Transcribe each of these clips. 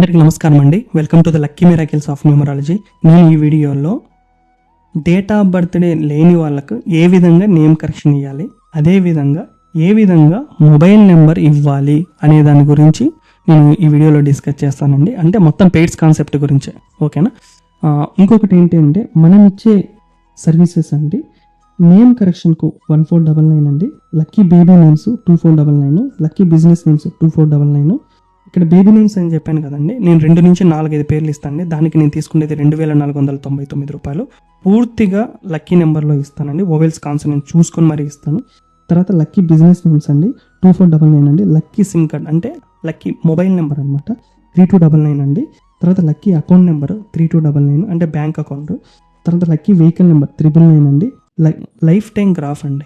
అందరికీ నమస్కారం అండి. Welcome to the lucky miracles of numerology నేను ఈ వీడియోలో డేట్ ఆఫ్ బర్త్డే లేని వాళ్ళకు ఏ విధంగా నేమ్ కరెక్షన్ ఇవ్వాలి అదే విధంగా ఏ విధంగా మొబైల్ నెంబర్ ఇవ్వాలి అనే దాని గురించి నేను ఈ వీడియోలో డిస్కస్ చేస్తానండి. అంటే మొత్తం పెయిడ్స్ కాన్సెప్ట్ గురించే. ఓకేనా ఇంకొకటి ఏంటి అంటే మనం ఇచ్చే సర్వీసెస్ అండి నేమ్ కరెక్షన్కు వన్ ఫోర్ డబల్ నైన్ అండి lucky baby names two four double nine lucky business names two four double nine ఇక్కడ బేబీ నేమ్స్ అని చెప్పాను కదండి నేను రెండు నుంచి నాలుగైదు పేర్లు ఇస్తానండి. దానికి నేను తీసుకునేది రెండు వేల నాలుగు వందల తొంభై తొమ్మిది రూపాయలు. పూర్తిగా లక్కీ నెంబర్లో ఇస్తానండి. ఓవెల్స్ కాన్సనెంట్ చూసుకొని మరీ ఇస్తాను. తర్వాత లక్కీ బిజినెస్ నేమ్స్ అండి. టూ ఫోర్ డబల్ నైన్ అండి. లక్కీ సిమ్ కార్డ్ అంటే లక్కీ మొబైల్ నెంబర్ అనమాట త్రీ టూ డబల్ నైన్ అండి. తర్వాత lucky account number three two double nine అంటే బ్యాంక్ అకౌంట్. తర్వాత lucky vehicle number triple nine అండి. లై- లైఫ్ టైం గ్రాఫ్ అండి.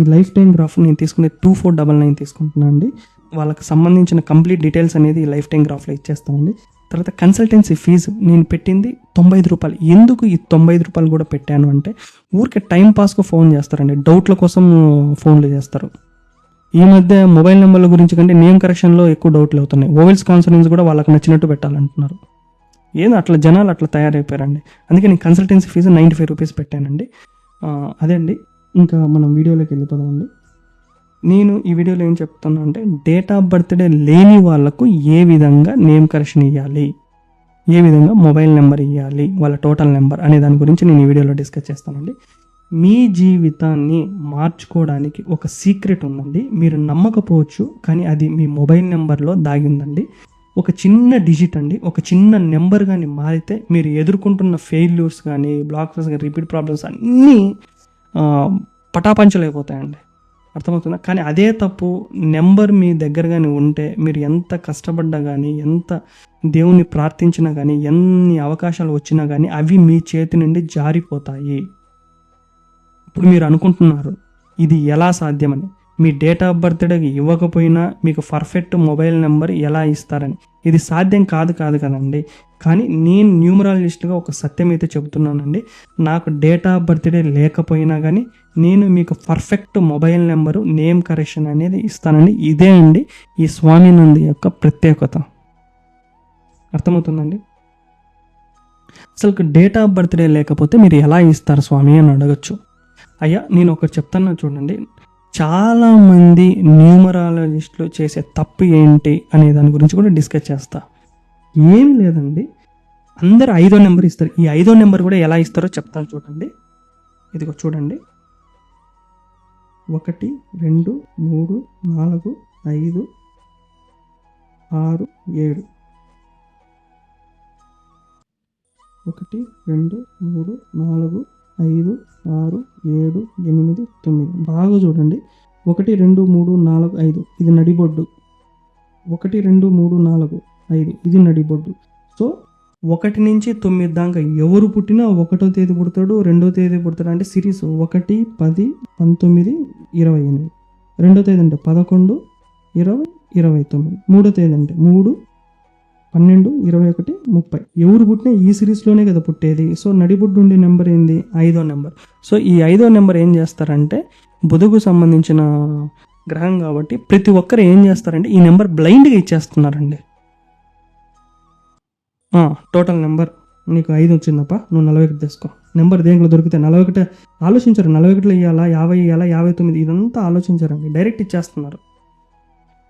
ఈ లైఫ్ టైం గ్రాఫ్ నేను తీసుకునే టూ ఫోర్ డబల్ నైన్ తీసుకుంటున్నాను అండి. వాళ్ళకి సంబంధించిన కంప్లీట్ డీటెయిల్స్ అనేది లైఫ్ టైం గ్రాఫ్లో ఇచ్చేస్తామండి. తర్వాత కన్సల్టెన్సీ ఫీజు. నేను పెట్టింది తొంభై ఐదు రూపాయలు. ఎందుకు ఈ తొంభై ఐదు రూపాయలు కూడా పెట్టాను అంటే ఊరికే టైం ఫోన్ చేస్తారండి. డౌట్ల కోసం ఫోన్లు చేస్తారు. ఈ మధ్య మొబైల్ నెంబర్ల గురించి కంటే నేమ్ కరెక్షన్లో ఎక్కువ డౌట్లు అవుతున్నాయి. ఓవెల్స్ కాన్సరెన్స్ కూడా వాళ్ళకి నచ్చినట్టు పెట్టాలంటున్నారు. ఏదో అట్లా జనాలు అట్లా తయారైపోయారండి. అందుకే నేను consultancy fee ninety five rupees పెట్టానండి. అదే అండి. ఇంకా మనం వీడియోలోకి వెళ్ళిపోదామండి. నేను ఈ వీడియోలో ఏం చెప్తాను అంటే డేట్ ఆఫ్ బర్త్డే లేని వాళ్ళకు ఏ విధంగా నేమ్ కరెక్షన్ ఇవ్వాలి ఏ విధంగా మొబైల్ నెంబర్ ఇవ్వాలి వాళ్ళ టోటల్ నెంబర్ అనే దాని గురించి నేను ఈ వీడియోలో డిస్కస్ చేస్తానండి. మీ జీవితాన్ని మార్చుకోవడానికి ఒక సీక్రెట్ ఉందండి. మీరు నమ్మకపోవచ్చు కానీ అది మీ మొబైల్ నెంబర్లో దాగి ఉందండి. ఒక చిన్న డిజిట్ అండి. ఒక చిన్న నెంబర్ కానీ మారితే మీరు ఎదుర్కొంటున్న ఫెయిల్యూర్స్ కానీ బ్లాక్స్ కానీ రిపీట్ ప్రాబ్లమ్స్ అన్నీ పటాపంచలైపోతాయండి. అర్థమవుతుందా? కానీ అదే తప్పు నెంబర్ మీ దగ్గర కానీ ఉంటే మీరు ఎంత కష్టపడ్డా కానీ ఎంత దేవుని ప్రార్థించినా కానీ ఎన్ని అవకాశాలు వచ్చినా కానీ అవి మీ చేతి నుండి జారిపోతాయి. ఇప్పుడు మీరు అనుకుంటున్నారు ఇది ఎలా సాధ్యమని. మీ డేట్ ఆఫ్ బర్త్డేకి ఇవ్వకపోయినా మీకు పర్ఫెక్ట్ మొబైల్ నెంబర్ ఎలా ఇస్తారని. ఇది సాధ్యం కాదు కాదు కదండి. కానీ నేను న్యూమరాలజిస్ట్గా ఒక సత్యం అయితే చెబుతున్నానండి. నాకు డేట్ ఆఫ్ బర్త్డే లేకపోయినా కానీ నేను మీకు perfect mobile number name correction అనేది ఇస్తానండి. ఇదే అండి ఈ స్వామినంది యొక్క ప్రత్యేకత. అర్థమవుతుందండి? అసలు డేట్ ఆఫ్ బర్త్డే లేకపోతే మీరు ఎలా ఇస్తారు స్వామి అని అడగచ్చు. అయ్యా నేను ఒకటి చెప్తాను చూడండి. చాలామంది న్యూమరాలజిస్టులు చేసే తప్పు ఏంటి అనే దాని గురించి కూడా డిస్కస్ చేస్తాను ఏమి లేదండి. అందరు ఐదో నెంబర్ ఇస్తారు. ఈ ఐదో నెంబర్ కూడా ఎలా ఇస్తారో చెప్తాను చూడండి. ఇదిగో చూడండి. ఒకటి రెండు మూడు నాలుగు ఐదు ఆరు ఏడు. ఒకటి రెండు మూడు నాలుగు ఐదు ఆరు ఏడు ఎనిమిది తొమ్మిది. బాగా చూడండి. ఒకటి రెండు మూడు నాలుగు ఐదు. ఇది నడిబొడ్డు. ఒకటి రెండు మూడు నాలుగు. ఐదు ఇది నడిబొడ్డు సో ఒకటి నుంచి తొమ్మిది దాకా ఎవరు పుట్టినా ఒకటో తేదీ పుడతాడు రెండో తేదీ పుడతాడు అంటే సిరీస్ ఒకటి పది పంతొమ్మిది ఇరవై ఎనిమిది. రెండో తేదీ అంటే పదకొండు ఇరవై ఇరవై తొమ్మిది. మూడో తేదీ అంటే మూడు పన్నెండు ఇరవై ఒకటి ముప్పై. ఎవరు పుట్టినా ఈ సిరీస్లోనే కదా పుట్టేది. సో నడిబుడ్డు ఉండే నెంబర్ ఏంది? ఐదో నెంబర్. సో ఈ ఐదో నెంబర్ ఏం చేస్తారంటే బుధకు సంబంధించిన గ్రహం కాబట్టి ప్రతి ఒక్కరు ఏం చేస్తారంటే ఈ నెంబర్ బ్లైండ్గా ఇచ్చేస్తున్నారండి. టోటల్ నెంబర్ నీకు ఐదు వచ్చిందప్ప. నువ్వు నలభై ఒకటి తీసుకో నెంబర్ దేంట్లో దొరికితే నలభై ఒకటి ఆలోచించారు. నలభై ఒకటిలో ఇవ్వాలా యాభై ఇవ్వాలా యాభై తొమ్మిది ఇదంతా ఆలోచించారండి డైరెక్ట్ ఇచ్చేస్తున్నారు.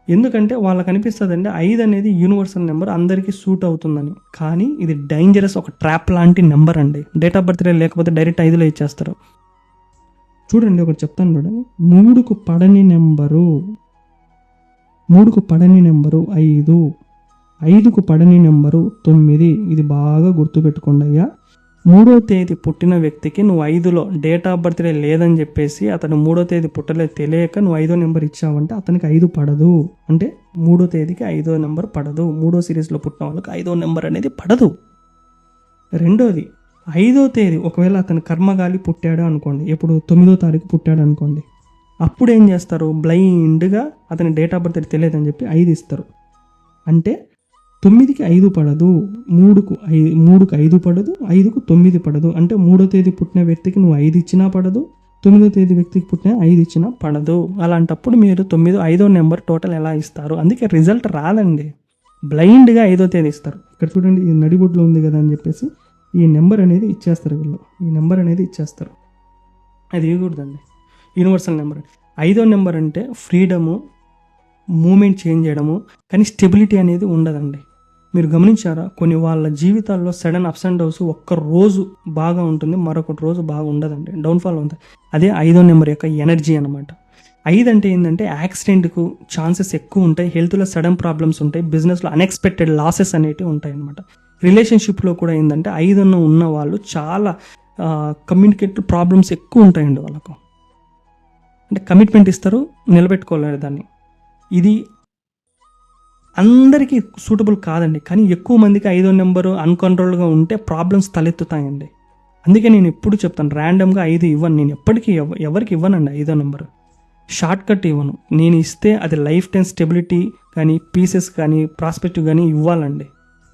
ఎందుకంటే వాళ్ళకి అనిపిస్తుందండి ఐదు అనేది యూనివర్సల్ నెంబర్ అందరికీ సూట్ అవుతుందని. కానీ ఇది డేంజరస్ ఒక ట్రాప్ లాంటి నెంబర్ అండి. డేట్ ఆఫ్ బర్త్డే లేకపోతే డైరెక్ట్ ఐదులో ఇచ్చేస్తారు. చూడండి ఒకటి చెప్తాను చూడండి. మూడుకు పడని నెంబరు మూడుకు పడని నెంబరు ఐదు. ఐదుకు పడని నెంబరు తొమ్మిది. ఇది బాగా గుర్తుపెట్టుకోండి అయ్యా మూడో తేదీ పుట్టిన వ్యక్తికి నువ్వు ఐదులో డేట్ ఆఫ్ బర్త్డే లేదని చెప్పేసి అతను మూడో తేదీ పుట్టలేదు తెలియక నువ్వు ఐదో నెంబర్ ఇచ్చావంటే అతనికి ఐదు పడదు. అంటే మూడో తేదీకి ఐదో నెంబర్ పడదు. మూడో సిరీస్లో పుట్టిన వాళ్ళకి ఐదో నెంబర్ అనేది పడదు. రెండోది ఐదో తేదీ ఒకవేళ అతను కర్మగాలి పుట్టాడు అనుకోండి ఎప్పుడు తొమ్మిదో తారీఖు పుట్టాడు అనుకోండి అప్పుడు ఏం చేస్తారు? బ్లైండ్గా అతని డేట్ ఆఫ్ బర్త్ తెలియదని చెప్పి ఐదు ఇస్తారు. అంటే తొమ్మిదికి ఐదు పడదు మూడుకు ఐదు మూడుకు ఐదు పడదు ఐదుకు తొమ్మిది పడదు. అంటే మూడో తేదీ పుట్టిన వ్యక్తికి నువ్వు ఐదు ఇచ్చినా పడదు తొమ్మిదో తేదీ వ్యక్తికి పుట్టిన ఐదు ఇచ్చినా పడదు. అలాంటప్పుడు మీరు తొమ్మిదో ఐదో నెంబర్ టోటల్ ఎలా ఇస్తారు? అందుకే రిజల్ట్ రాదండి. బ్లైండ్గా ఐదో తేదీ ఇస్తారు. ఇక్కడ చూడండి ఈ నడిబొడ్లో ఉంది కదా అని చెప్పేసి ఈ నెంబర్ అనేది ఇచ్చేస్తారు వీళ్ళు. ఈ నెంబర్ అనేది ఇచ్చేస్తారు. అది ఇవ్వకూడదండి. Universal number. ఐదో నెంబర్ అంటే ఫ్రీడము మూమెంట్ చేంజ్ చేయడము కానీ స్టెబిలిటీ అనేది ఉండదండి. మీరు గమనించారా? కొన్ని వాళ్ళ జీవితాల్లో సడన్ అప్స్ అండ్ డౌన్స్ ఒక్క రోజు బాగా ఉంటుంది మరొకటి రోజు బాగా ఉండదండి. డౌన్ఫాల్ ఉంది అదే ఐదో నెంబర్ యొక్క ఎనర్జీ అనమాట ఐదు అంటే ఏంటంటే యాక్సిడెంట్కు ఛాన్సెస్ ఎక్కువ ఉంటాయి హెల్త్లో సడన్ ప్రాబ్లమ్స్ ఉంటాయి బిజినెస్లో అన్ఎక్స్పెక్టెడ్ లాసెస్ అనేటివి ఉంటాయి అనమాట రిలేషన్షిప్లో కూడా ఏంటంటే ఐదున్న ఉన్న వాళ్ళు చాలా కమ్యూనికేట్ ప్రాబ్లమ్స్ ఎక్కువ ఉంటాయండి వాళ్ళకు. అంటే కమిట్మెంట్ ఇస్తారు నిలబెట్టుకోలేరు దాన్ని. ఇది అందరికీ సూటబుల్ కాదండి. కానీ ఎక్కువ మందికి ఐదో నెంబరు అన్కంట్రోల్గా ఉంటే ప్రాబ్లమ్స్ తలెత్తుతాయండి. అందుకే నేను ఎప్పుడు చెప్తాను ర్యాండమ్గా ఐదు ఇవ్వను. నేను ఎప్పటికీ ఎవరికి ఇవ్వనండి ఐదో నెంబరు. షార్ట్ కట్ ఇవ్వను. నేను ఇస్తే అది లైఫ్ టైం స్టెబిలిటీ కానీ పీసెస్ కానీ ప్రాస్పెక్టివ్ కానీ ఇవ్వాలండి.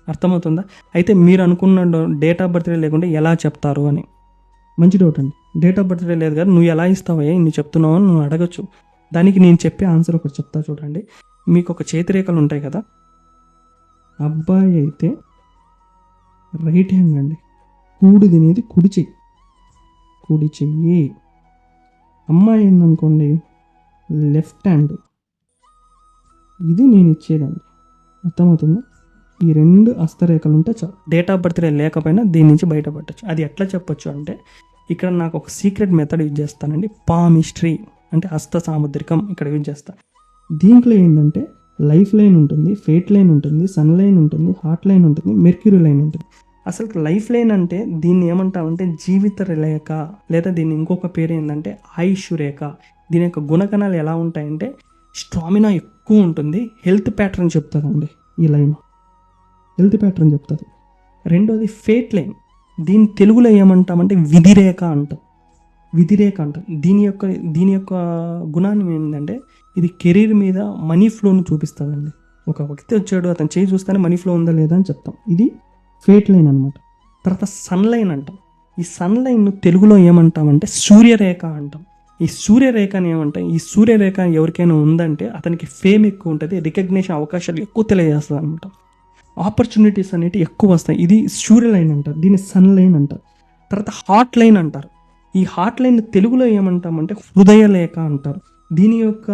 అర్థమవుతుందా? అయితే మీరు అనుకున్న డేట్ ఆఫ్ బర్త్డే లేకుండా ఎలా చెప్తారు అని. మంచి డౌట్ అండి. డేట్ ఆఫ్ బర్త్డే లేదు కదా నువ్వు ఎలా ఇస్తావయ్యా? నువ్వు చెప్తున్నావు అని నువ్వు అడగచ్చు. దానికి నేను చెప్పే ఆన్సర్ ఒకటి చెప్తా చూడండి. మీకు ఒక చేతిరేఖలు ఉంటాయి కదా? అబ్బాయి అయితే రైట్ హ్యాండ్ అండి. కూడి తినేది కుడి చెయ్యి. కుడి చెయ్యి. అమ్మాయి ఏందనుకోండి? లెఫ్ట్ హ్యాండ్ ఇది నేను ఇచ్చేదండి. అర్థమవుతుందా? ఈ రెండు హస్తరేఖలు ఉంటే చాలు. డేట్ ఆఫ్ బర్త్డే లేకపోయినా దీని నుంచి బయటపడచ్చు. అది ఎట్లా చెప్పొచ్చు అంటే ఇక్కడ నాకు ఒక సీక్రెట్ మెథడ్ యూజ్ చేస్తానండి. పామిస్ట్రీ అంటే హస్త సాముద్రికం ఇక్కడ యూజ్ చేస్తా. దీంట్లో ఏంటంటే లైఫ్ లైన్ ఉంటుంది ఫేట్ లైన్ ఉంటుంది సన్ లైన్ ఉంటుంది హార్ట్ లైన్ ఉంటుంది మెర్క్యూరీ లైన్ ఉంటుంది. అసలు లైఫ్ లైన్ అంటే దీన్ని ఏమంటామంటే జీవిత రేఖ లేదా దీన్ని ఇంకొక పేరు ఏంటంటే ఆయుష్ రేఖ. దీని యొక్క గుణగణాలు ఎలా ఉంటాయంటే స్టామినా ఎక్కువ ఉంటుంది హెల్త్ ప్యాటర్న్ చెప్తుందండి ఈ లైన్. హెల్త్ ప్యాటర్న్ చెప్తుంది రెండోది ఫేట్ లైన్. దీని తెలుగులో ఏమంటామంటే విధిరేఖ అంటాం. వ్యతిరేక అంటారు దీని యొక్క దీని యొక్క గుణాన్ని ఏంటంటే ఇది కెరీర్ మీద మనీ ఫ్లోను చూపిస్తుందండి. ఒక వ్యక్తి వచ్చాడు అతను చేయి చూస్తేనే మనీ ఫ్లో ఉందా లేదా అని చెప్తాం. ఇది ఫేట్ లైన్ అనమాట తర్వాత సన్ లైన్ అంటాం. ఈ సన్ లైన్ తెలుగులో ఏమంటామంటే సూర్యరేఖ అంటాం. ఈ సూర్యరేఖని ఏమంటాం ఈ సూర్యరేఖ ఎవరికైనా ఉందంటే అతనికి ఫేమ్ ఎక్కువ ఉంటుంది రికగ్నేషన్ అవకాశాలు ఎక్కువ తెలియజేస్తుంది అనమాట ఆపర్చునిటీస్ అనేవి ఎక్కువ వస్తాయి. ఇది సూర్య లైన్ అంటారు దీన్ని సన్ లైన్ అంటారు. తర్వాత హాట్ లైన్ అంటారు. ఈ హాట్ లైన్ తెలుగులో ఏమంటామంటే హృదయలేఖ అంటారు. దీని యొక్క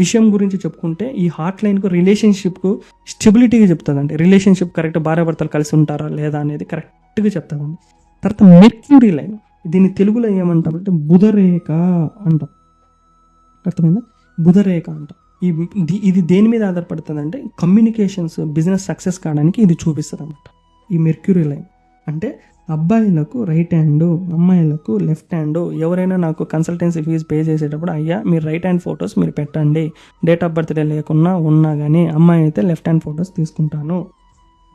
విషయం గురించి చెప్పుకుంటే ఈ హాట్ లైన్కు రిలేషన్షిప్కు స్టెబిలిటీగా చెప్తుందండి. రిలేషన్షిప్ కరెక్ట్ భార్యాభర్తలు కలిసి ఉంటారా లేదా అనేది కరెక్ట్గా చెప్తుందండి. తర్వాత మెర్క్యూరీ లైన్ దీన్ని తెలుగులో ఏమంటామంటే బుధరేఖ అంటాం. అర్థమైందా? బుధరేఖ అంటాం. ఈ ఇది దేని మీద ఆధారపడుతుందంటే కమ్యూనికేషన్స్ బిజినెస్ సక్సెస్ కావడానికి ఇది చూపిస్తుంది అనమాట ఈ మెర్క్యూరీ లైన్ అంటే అబ్బాయిలకు రైట్ హ్యాండ్ అమ్మాయిలకు లెఫ్ట్ హ్యాండ్ ఎవరైనా నాకు కన్సల్టెన్సీ ఫీజు పే చేసేటప్పుడు అయ్యా మీరు రైట్ హ్యాండ్ ఫొటోస్ మీరు పెట్టండి. డేట్ ఆఫ్ బర్త్డే లేకున్నా ఉన్నా కానీ అమ్మాయి అయితే లెఫ్ట్ హ్యాండ్ ఫొటోస్ తీసుకుంటాను.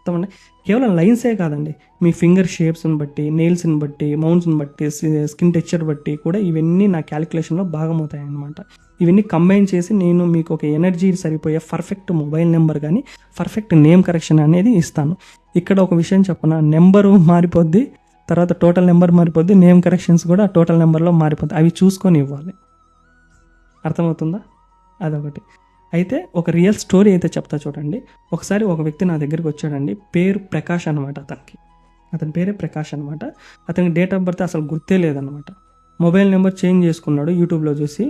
అర్థమండి కేవలం లైన్సే కాదండి. మీ ఫింగర్ షేప్స్ని బట్టి నెయిల్స్ని బట్టి మౌంట్స్ని బట్టి స్కిన్ టెక్చర్ బట్టి కూడా ఇవన్నీ నా క్యాలిక్యులేషన్లో భాగమవుతాయి అన్నమాట ఇవన్నీ కంబైన్ చేసి నేను మీకు ఒక ఎనర్జీ సరిపోయే పర్ఫెక్ట్ మొబైల్ నెంబర్ కానీ పర్ఫెక్ట్ నేమ్ కరెక్షన్ అనేది ఇస్తాను. ఇక్కడ ఒక విషయం చెప్పన? నెంబరు మారిపోద్ది తర్వాత టోటల్ నెంబర్ మారిపోద్ది నేమ్ కరెక్షన్స్ కూడా టోటల్ నెంబర్లో మారిపోద్ది. అవి చూసుకొని ఇవ్వాలి. అర్థమవుతుందా? అదొకటి. అయితే ఒక రియల్ స్టోరీ అయితే చెప్తా చూడండి. ఒకసారి ఒక వ్యక్తి నా దగ్గరికి వచ్చాడండి. పేరు ప్రకాష్ అనమాట అతనికి. అతని పేరే ప్రకాష్ అనమాట అతనికి డేట్ ఆఫ్ బర్త్ అసలు గుర్తే లేదనమాట మొబైల్ నెంబర్ చేంజ్ చేసుకున్నాడు యూట్యూబ్లో చూసి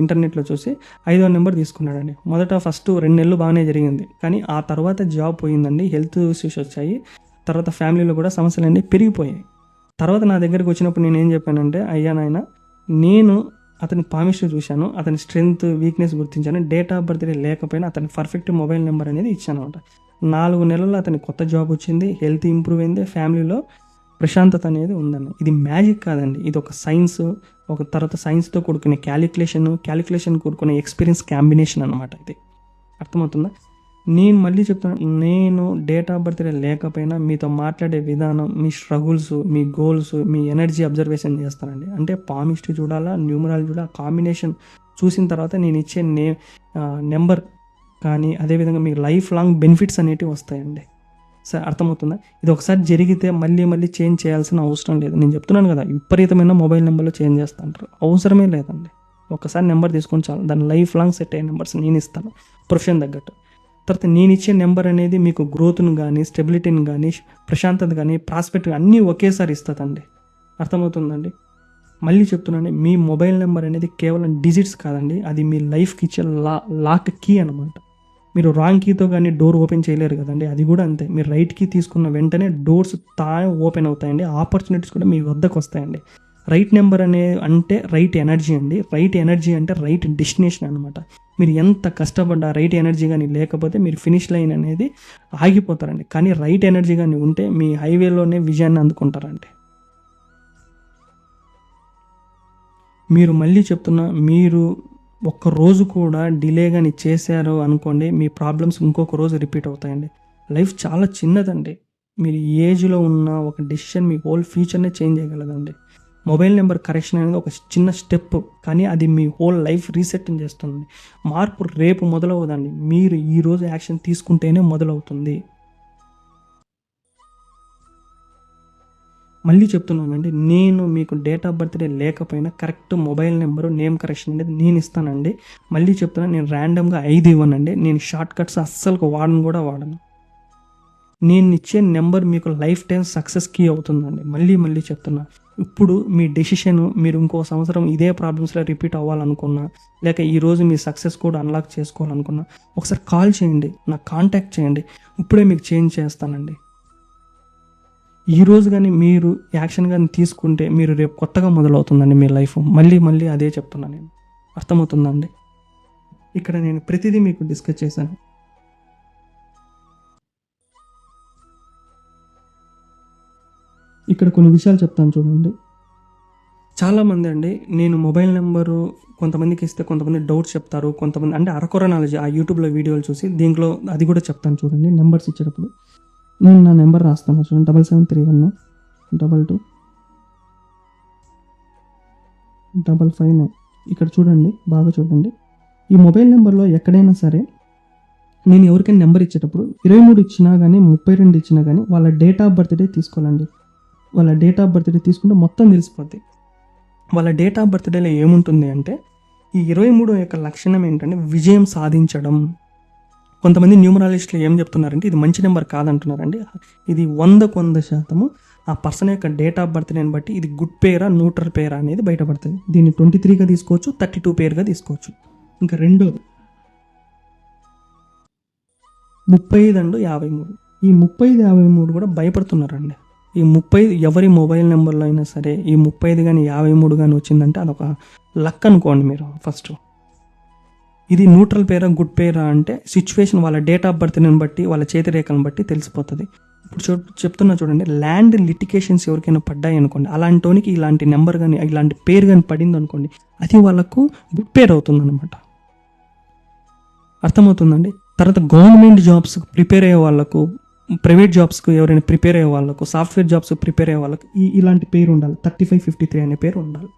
ఇంటర్నెట్లో చూసి ఐదో నెంబర్ తీసుకున్నాడండి. మొదట ఫస్ట్ రెండు నెలలు బాగానే జరిగింది. కానీ ఆ తర్వాత జాబ్ పోయిందండి హెల్త్ ఇష్యూస్ వచ్చాయి. తర్వాత ఫ్యామిలీలో కూడా సమస్యలన్నీ పెరిగిపోయాయి. తర్వాత నా దగ్గరికి వచ్చినప్పుడు నేను ఏం చెప్పానంటే అయ్యా నాయన నేను అతని పామిస్ట్రీ చూశాను అతని స్ట్రెంగ్త్ వీక్నెస్ గుర్తించాను డేట్ ఆఫ్ బర్త్ లేకపోయినా అతని పర్ఫెక్ట్ మొబైల్ నెంబర్ అనేది ఇచ్చాను అనమాట నాలుగు నెలల్లో అతని కొత్త జాబ్ వచ్చింది హెల్త్ ఇంప్రూవ్ అయింది ఫ్యామిలీలో ప్రశాంతత అనేది ఉందండి ఇది మ్యాజిక్ కాదండి. ఇది ఒక సైన్స్ ఒక తర్వాత సైన్స్తో కూడుకునే క్యాలిక్యులేషన్ క్యాలిక్యులేషన్ కూడుకునే ఎక్స్పీరియన్స్ కాంబినేషన్ అనమాట ఇది. అర్థమవుతుందా? నేను మళ్ళీ చెప్తాను నేను డేట్ ఆఫ్ బర్త్ లేకపోయినా మీతో మాట్లాడే విధానం మీ స్ట్రగుల్స్ మీ గోల్స్ మీ ఎనర్జీ అబ్జర్వేషన్ చేస్తానండి. అంటే పామిస్ట్రీ చూడాలా న్యూమరాల్ చూడాలా కాంబినేషన్ చూసిన తర్వాత నేను ఇచ్చే నే నెంబర్ కానీ అదేవిధంగా మీకు లైఫ్ లాంగ్ బెనిఫిట్స్ అనేటివి వస్తాయండి. సార్ అర్థమవుతుందా? ఇది ఒకసారి జరిగితే మళ్ళీ మళ్ళీ చేంజ్ చేయాల్సిన అవసరం లేదు. నేను చెప్తున్నాను కదా విపరీతమైన మొబైల్ నెంబర్లో చేంజ్ చేస్తా అంటారు అవసరమే లేదండి. ఒకసారి నెంబర్ తీసుకొని చాలు. దాని లైఫ్ లాంగ్ సెట్ అయ్యే నెంబర్స్ నేను ఇస్తాను. ప్రొఫెషన్ తగ్గట్టు. తర్వాత నేను ఇచ్చే నెంబర్ అనేది మీకు గ్రోత్ను కానీ స్టెబిలిటీని కానీ ప్రశాంతత కానీ ప్రాస్పెక్ట్ అన్నీ ఒకేసారి ఇస్తుందండి. అర్థమవుతుందండి? మళ్ళీ చెప్తున్నాను మీ మొబైల్ నెంబర్ అనేది కేవలం డిజిట్స్ కాదండి అది మీ లైఫ్కి ఇచ్చే లా లాక్ కీ అనమాట మీరు రాంగ్ కీతో కానీ డోర్ ఓపెన్ చేయలేరు కదండి అది కూడా అంతే. మీరు రైట్ కీ తీసుకున్న వెంటనే డోర్స్ తా ఓపెన్ అవుతాయండి ఆపర్చునిటీస్ కూడా మీ వద్దకు వస్తాయండి రైట్ నెంబర్ అనే అంటే రైట్ ఎనర్జీ అండి. రైట్ ఎనర్జీ అంటే రైట్ డెస్టినేషన్ అనమాట మీరు ఎంత కష్టపడ్డా రైట్ ఎనర్జీ కానీ లేకపోతే మీరు ఫినిష్ లైన్ అనేది ఆగిపోతారండి. కానీ రైట్ ఎనర్జీ కానీ ఉంటే మీ హైవేలోనే విజయాన్ని అందుకుంటారండి. మీరు మళ్ళీ చెప్తున్నా మీరు ఒక్క రోజు కూడా డిలే కానీ చేశారు అనుకోండి మీ ప్రాబ్లమ్స్ ఇంకొక రోజు రిపీట్ అవుతాయండి. లైఫ్ చాలా చిన్నదండి. మీరు ఏజ్లో ఉన్న ఒక డెసిషన్ మీ హోల్ ఫ్యూచర్నే చేంజ్ చేయగలదండి. మొబైల్ నెంబర్ కరెక్షన్ అనేది ఒక చిన్న స్టెప్ కానీ అది మీ హోల్ లైఫ్ రీసెట్టింగ్ చేస్తుంది. మార్పు రేపు మొదలవుదండి మీరు ఈరోజు యాక్షన్ తీసుకుంటేనే మొదలవుతుంది. మళ్ళీ చెప్తున్నానండి నేను మీకు డేట్ ఆఫ్ బర్త్డే లేకపోయినా correct mobile number name correction అనేది నేను ఇస్తానండి. మళ్ళీ చెప్తున్నాను నేను ర్యాండమ్గా ఐదు ఇవ్వనండి. నేను షార్ట్ కట్స్ అస్సలు వాడను కూడా వాడను. నేను ఇచ్చే నెంబర్ మీకు లైఫ్ టైం సక్సెస్ కీ అవుతుందండి. మళ్ళీ మళ్ళీ చెప్తున్నా. ఇప్పుడు మీ డెసిషన్ మీరు ఇంకో సంవత్సరం ఇదే ప్రాబ్లమ్స్లో రిపీట్ అవ్వాలనుకున్నా లేక ఈరోజు మీ సక్సెస్ కూడా అన్లాక్ చేసుకోవాలనుకున్నా ఒకసారి కాల్ చేయండి నాకు కాంటాక్ట్ చేయండి ఇప్పుడే మీకు చేంజ్ చేస్తానండి. ఈరోజు కానీ మీరు యాక్షన్ కానీ తీసుకుంటే మీరు రేపు కొత్తగా మొదలవుతుందండి మీ లైఫ్ మళ్ళీ మళ్ళీ అదే చెప్తున్నాను నేను. అర్థమవుతుందండి ఇక్కడ నేను ప్రతిదీ మీకు డిస్కస్ చేశాను. ఇక్కడ కొన్ని విషయాలు చెప్తాను చూడండి. చాలామంది అండి నేను మొబైల్ నెంబరు కొంతమందికి ఇస్తే కొంతమంది డౌట్స్ చెప్తారు కొంతమంది అంటే అరకొర నాలెడ్జ్ ఆ యూట్యూబ్లో వీడియోలు చూసి దీంట్లో అది కూడా చెప్తాను చూడండి నెంబర్స్ ఇచ్చేటప్పుడు. నేను నా నెంబర్ రాస్తాను చూడండి double seven three one double two double five nine. ఇక్కడ చూడండి బాగా చూడండి. ఈ మొబైల్ నెంబర్లో ఎక్కడైనా సరే నేను ఎవరికైనా నెంబర్ ఇచ్చేటప్పుడు ఇరవై మూడు ఇచ్చినా కానీ ముప్పై రెండు ఇచ్చినా కానీ వాళ్ళ డేట్ ఆఫ్ బర్త్డే తీసుకోవాలండి. వాళ్ళ డేట్ ఆఫ్ బర్త్డే తీసుకుంటే మొత్తం తెలిసిపోద్ది. వాళ్ళ డేట్ ఆఫ్ బర్త్డేలో ఏముంటుంది అంటే ఈ ఇరవై మూడు యొక్క లక్షణం ఏంటంటే విజయం సాధించడం. కొంతమంది న్యూమరాలజిస్టులు ఏం చెప్తున్నారంటే ఇది మంచి నెంబర్ కాదంటున్నారండి. ఇది వందకు వంద శాతము ఆ పర్సన్ యొక్క డేట్ ఆఫ్ బర్త్డేని బట్టి ఇది గుడ్ పేరా న్యూట్రల్ పేరా అనేది బయటపడుతుంది. దీన్ని ట్వంటీ త్రీగా తీసుకోవచ్చు థర్టీ టూ పేరుగా తీసుకోవచ్చు. ఇంకా రెండోది ముప్పై ఐదు అండు యాభై మూడు. ఈ ముప్పై ఐదు యాభై మూడు కూడా భయపడుతున్నారండి. ఈ ముప్పై ఎవరి మొబైల్ నెంబర్లో అయినా సరే ఈ ముప్పై ఐదు కానీ యాభై మూడు కానీ వచ్చిందంటే అదొక లక్ అనుకోండి మీరు ఫస్ట్. ఇది న్యూట్రల్ పేరా గుడ్ పేరా అంటే సిచ్యువేషన్ వాళ్ళ డేట్ ఆఫ్ బర్త్ని బట్టి వాళ్ళ చేతి రేఖలను బట్టి తెలిసిపోతుంది. ఇప్పుడు చూ చెప్తున్నా చూడండి ల్యాండ్ లిటికేషన్స్ ఎవరికైనా పడ్డాయి అనుకోండి అలాంటోనికి ఇలాంటి నెంబర్ కానీ ఇలాంటి పేరు కానీ పడింది అనుకోండి అది వాళ్ళకు గుడ్ పేరు అవుతుంది అనమాట అర్థమవుతుందండి? తర్వాత గవర్నమెంట్ జాబ్స్ ప్రిపేర్ అయ్యే వాళ్ళకు ప్రైవేట్ జాబ్స్కు ఎవరైనా ప్రిపేర్ అయ్యే వాళ్ళకు సాఫ్ట్వేర్ జాబ్స్ ప్రిపేర్ అయ్యే వాళ్ళకు ఈ ఇలాంటి పేరు ఉండాలి. థర్టీ ఫైవ్ ఫిఫ్టీ త్రీ అనే పేరు ఉండాలి.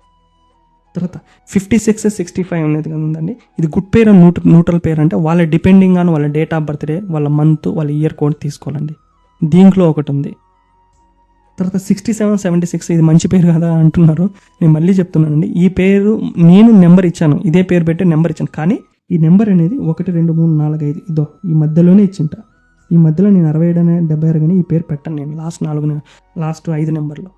తర్వాత ఫిఫ్టీ సిక్స్ సిక్స్టీ ఫైవ్ అనేది కదా ఉందండి. ఇది గుడ్ పేరు నూట న్యూట్రల్ పేరు అంటే వాళ్ళ డిపెండింగ్ ఆన్ వాళ్ళ డేట్ ఆఫ్ బర్త్డే వాళ్ళ మంత్ వాళ్ళ ఇయర్ కోడ్ తీసుకోవాలండి. దీంట్లో ఒకటి ఉంది. తర్వాత సిక్స్టీ సెవెన్ సెవెంటీ సిక్స్ ఇది మంచి పేరు కదా అంటున్నారు. నేను మళ్ళీ చెప్తున్నానండి. ఈ పేరు నేను నెంబర్ ఇచ్చాను. ఇదే పేరు పెట్టి నెంబర్ ఇచ్చాను. కానీ ఈ నెంబర్ అనేది ఒకటి రెండు మూడు నాలుగు ఐదు ఇదో ఈ మధ్యలోనే ఇచ్చింట. ఈ మధ్యలో నేను అరవై ఏడు అనే డెబ్బై ఆరు కానీ ఈ పేరు పెట్టాను నేను. లాస్ట్ నాలుగు లాస్ట్ ఐదు నెంబర్లో.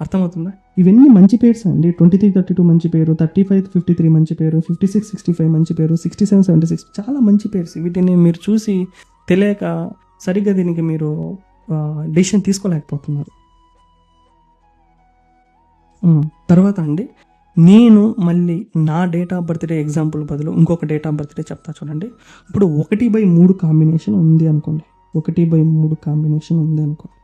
అర్థమవుతుందా? ఇవన్నీ మంచి పేర్స్ అండి. ట్వంటీ త్రీ థర్టీ టూ మంచి పేరు థర్టీ ఫైవ్ ఫిఫ్టీ త్రీ మంచి పేరు ఫిఫ్టీ సిక్స్ సిక్స్టీ ఫైవ్ మంచి పేరు సిక్స్టీ సెవెన్ సెవెంటీ సిక్స్ చాలా మంచి పేర్స్. వీటిని మీరు చూసి తెలియక సరిగ్గా దీనికి మీరు డెసిషన్ తీసుకోలేకపోతున్నారు. తర్వాత అండి. నేను మళ్ళీ నా డేట్ ఆఫ్ బర్త్డే ఎగ్జాంపుల్ బదులు ఇంకొక డేట్ ఆఫ్ బర్త్డే చెప్తా చూడండి. ఇప్పుడు ఒకటి బై మూడు కాంబినేషన్ ఉంది అనుకోండి. ఒకటి బై మూడు కాంబినేషన్ ఉంది అనుకోండి.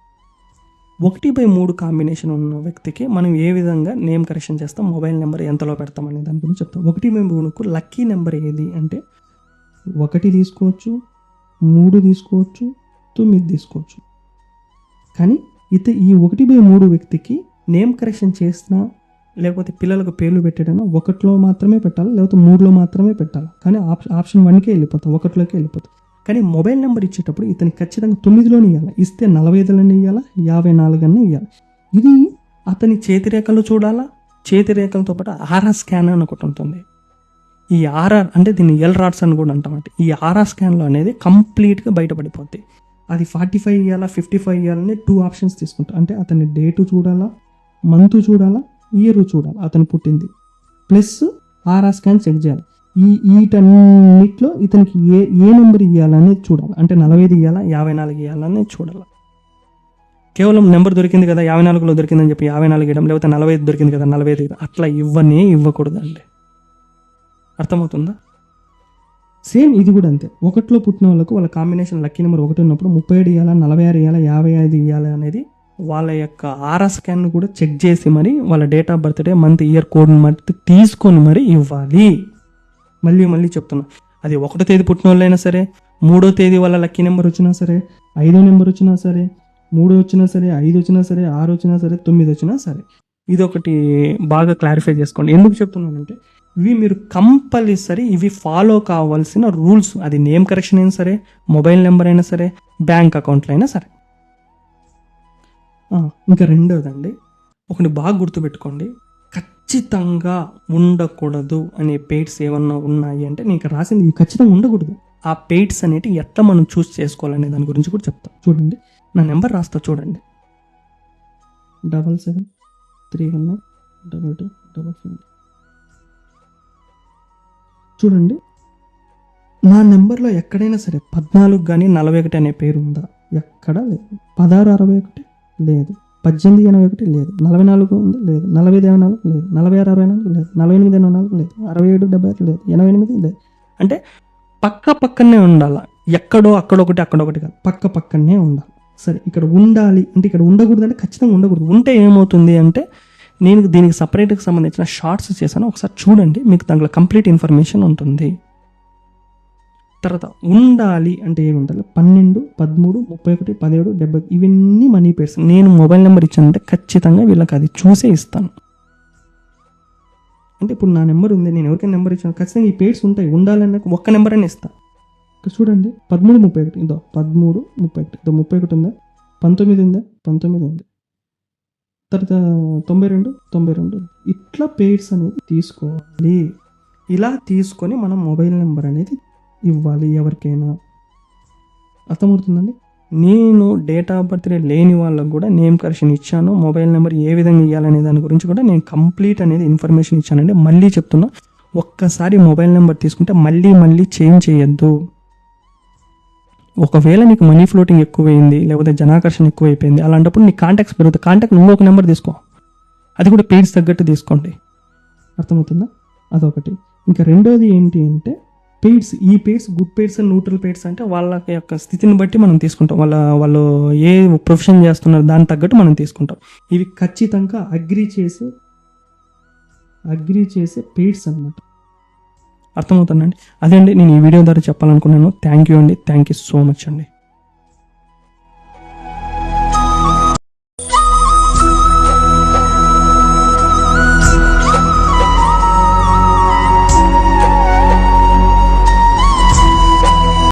ఒకటి బై మూడు కాంబినేషన్ ఉన్న వ్యక్తికి మనం ఏ విధంగా నేమ్ కరెక్షన్ చేస్తాం మొబైల్ నెంబర్ ఎంతలో పెడతాం అనే దాని గురించి చెప్తాం. ఒకటి బై మూడుకు లక్కీ నెంబర్ ఏది అంటే ఒకటి తీసుకోవచ్చు మూడు తీసుకోవచ్చు తొమ్మిది తీసుకోవచ్చు. కానీ ఇత ఈ ఒకటి బై మూడు వ్యక్తికి నేమ్ కరెక్షన్ చేసినా లేకపోతే పిల్లలకు పేర్లు పెట్టేటైనా ఒకటిలో మాత్రమే పెట్టాలి? లేకపోతే మూడులో మాత్రమే పెట్టాలి? కానీ ఆప్షన్ ఆప్షన్ వన్కే వెళ్ళిపోతాం ఒకటిలోకే వెళ్ళిపోతాం. కానీ మొబైల్ నెంబర్ ఇచ్చేటప్పుడు ఇతను ఖచ్చితంగా తొమ్మిదిలోనే ఇవ్వాలి ఇస్తే నలభై ఐదులోనే ఇవ్వాలా యాభై నాలుగన్నా ఇవ్వాలి ఇది అతని చేతిరేఖలు చూడాలా? చేతిరేఖలతో పాటు ఆర్ఆర్ స్కాన్ అని ఒకటి ఉంటుంది. ఈ ఆర్ఆర్ అంటే దీన్ని ఎల్ రాడ్స్ అని కూడా అంటామంట ఈ ఆర్ఆర్ స్కాన్లో అనేది కంప్లీట్గా బయటపడిపోద్ది. అది ఫార్టీ ఫైవ్ ఇవ్వాలా ఫిఫ్టీ ఫైవ్ ఇవ్వాలని టూ ఆప్షన్స్ తీసుకుంటాం. అంటే అతని డేటు చూడాలా? మంత్ చూడాలా? ఇయర్ చూడాలి అతను పుట్టింది. ప్లస్ ఆర్ఆర్ స్కాన్ సెట్ చేయాలి. ఈ వీటన్నిటిలో ఇతనికి ఏ ఏ నెంబర్ ఇవ్వాలని చూడాలి. అంటే నలభై ఐదు ఇవ్వాలా యాభై నాలుగు ఇవ్వాలని చూడాలి. కేవలం నెంబర్ దొరికింది కదా యాభై నాలుగులో దొరికిందని చెప్పి యాభై నాలుగు ఇవ్వడం లేకపోతే నలభై ఐదు దొరికింది కదా నలభై ఐదు అట్లా ఇవ్వనే ఇవ్వకూడదండి. అర్థమవుతుందా? సేమ్ ఇది కూడా అంతే. ఒకటిలో పుట్టిన వాళ్ళకు వాళ్ళ కాంబినేషన్ లక్కీ నెంబర్ ఒకటి ఉన్నప్పుడు ముప్పై ఏడు ఇవ్వాలా నలభై ఆరు ఇవ్వాలా యాభై ఐదు ఇవ్వాలా అనేది వాళ్ళ యొక్క ఆర్ఆర్ స్కాన్ కూడా చెక్ చేసి మరి వాళ్ళ date of birthday month year code మరి తీసుకొని మరి ఇవ్వాలి. మళ్ళీ మళ్ళీ చెప్తున్నా. అది ఒకటో తేదీ పుట్టిన వాళ్ళైనా సరే మూడో తేదీ వాళ్ళ లక్కీ నెంబర్ వచ్చినా సరే ఐదో నెంబర్ వచ్చినా సరే మూడు వచ్చినా సరే ఐదు వచ్చినా సరే ఆరు వచ్చినా సరే తొమ్మిది వచ్చినా సరే. ఇది ఒకటి బాగా క్లారిఫై చేసుకోండి. ఎందుకు చెప్తున్నానంటే ఇవి మీరు కంపల్సరీ ఇవి ఫాలో కావాల్సిన రూల్స్ అది నేమ్ కరెక్షన్ అయినా సరే మొబైల్ నెంబర్ అయినా సరే బ్యాంక్ అకౌంట్లో అయినా సరే. ఇంకా రెండోదండి. ఒకటి బాగా గుర్తుపెట్టుకోండి. ఖచ్చితంగా ఉండకూడదు అనే పెయిడ్స్ ఏమన్నా ఉన్నాయి అంటే నీకు రాసింది ఇవి ఖచ్చితంగా ఉండకూడదు. ఆ పెయిడ్స్ అనేవి ఎట్లా మనం చూస్ చేసుకోవాలనే దాని గురించి కూడా చెప్తా. చూడండి. నా నెంబర్ రాస్తా చూడండి. Double seven three one double two double five. చూడండి. నా నెంబర్లో ఎక్కడైనా సరే పద్నాలుగు కానీ నలభై ఒకటి అనే పేరు ఉందా? ఎక్కడా లేదు. పదహారు అరవై ఒకటి? లేదు. పద్దెనిమిది ఎనభై ఒకటి లేదు. నలభై నాలుగు ఉంది లేదు. నలభై ఐదు ఎనభై నాలుగు లేదు. నలభై ఆరు అరవై నాలుగు లేదు. నలభై ఎనిమిది ఎనభై నాలుగు లేదు. అరవై ఏడు డెబ్బై ఆరు లేదు. ఎనభై ఎనిమిది లేదు. అంటే పక్క పక్కనే ఉండాలి. ఎక్కడో అక్కడొకటి అక్కడొకటి కాదు. పక్క పక్కనే ఉండాలి. సరే ఇక్కడ ఉండాలి. అంటే ఇక్కడ ఉండకూడదు అంటే ఖచ్చితంగా ఉండకూడదు. ఉంటే ఏమవుతుంది అంటే నేను దీనికి సపరేట్గా సంబంధించిన షార్ట్స్ చేశాను. ఒకసారి చూడండి. మీకు దాంట్లో కంప్లీట్ ఇన్ఫర్మేషన్ ఉంటుంది. తర్వాత ఉండాలి అంటే ఏమి ఉండాలి? పన్నెండు పదమూడు ముప్పై ఒకటి పదిహేడు డెబ్బై ఇవన్నీ మనీ పేర్స్. నేను మొబైల్ నెంబర్ ఇచ్చానంటే ఖచ్చితంగా వీళ్ళకి అది చూసే ఇస్తాను. అంటే ఇప్పుడు నా నెంబర్ ఉంది నేను ఎవరికైనా నెంబర్ ఇచ్చాను ఖచ్చితంగా ఈ పేర్స్ ఉంటాయి ఉండాలన్న ఒక్క నెంబర్ అని ఇస్తాను చూడండి పదమూడు ముప్పై ఒకటి ఇదో పదమూడు ముప్పై ఒకటి ఇదో ముప్పై ఒకటి ఉందా? పంతొమ్మిది ఉందా? పంతొమ్మిది ఉంది. తర్వాత తొంభై రెండు తొంభై రెండు ఇట్లా పేర్స్ అనేది తీసుకోవాలి. ఇలా తీసుకొని మనం మొబైల్ నెంబర్ అనేది ఇవ్వాలి ఎవరికైనా. అర్థమవుతుందండి? నేను డేట్ ఆఫ్ బర్త్డే లేని వాళ్ళకు కూడా నేమ్ కరెక్షన్ ఇచ్చాను. మొబైల్ నెంబర్ ఏ విధంగా ఇవ్వాలనే దాని గురించి కూడా నేను కంప్లీట్ అనేది ఇన్ఫర్మేషన్ ఇచ్చానండి. మళ్ళీ చెప్తున్నా ఒక్కసారి మొబైల్ నెంబర్ తీసుకుంటే మళ్ళీ మళ్ళీ చేంజ్ చేయొద్దు. ఒకవేళ నీకు మనీ ఫ్లోటింగ్ ఎక్కువైంది లేకపోతే జనాకర్షణ ఎక్కువైపోయింది అలాంటప్పుడు నీ కాంటాక్ట్స్ పెరుగుతాయి. కాంటాక్ట్ నువ్వు ఒక నెంబర్ తీసుకో. అది కూడా పేజ్ తగ్గట్టు తీసుకోండి. అర్థమవుతుందా? అదొకటి. ఇంకా రెండోది ఏంటి అంటే పెయిడ్స్ ఈ pairs good pairs and neutral pairs అంటే వాళ్ళ యొక్క స్థితిని బట్టి మనం తీసుకుంటాం. వాళ్ళ వాళ్ళు ఏ ప్రొఫెషన్ చేస్తున్నారు దాని తగ్గట్టు మనం తీసుకుంటాం. ఇవి ఖచ్చితంగా అగ్రి చేసే అగ్రి చేసే పెయిడ్స్ అన్నమాట. అర్థమవుతుందండి? అదే అండి నేను ఈ వీడియో ద్వారా చెప్పాలనుకున్నాను. థ్యాంక్ యూ అండి. థ్యాంక్ యూ సో మచ్ అండి.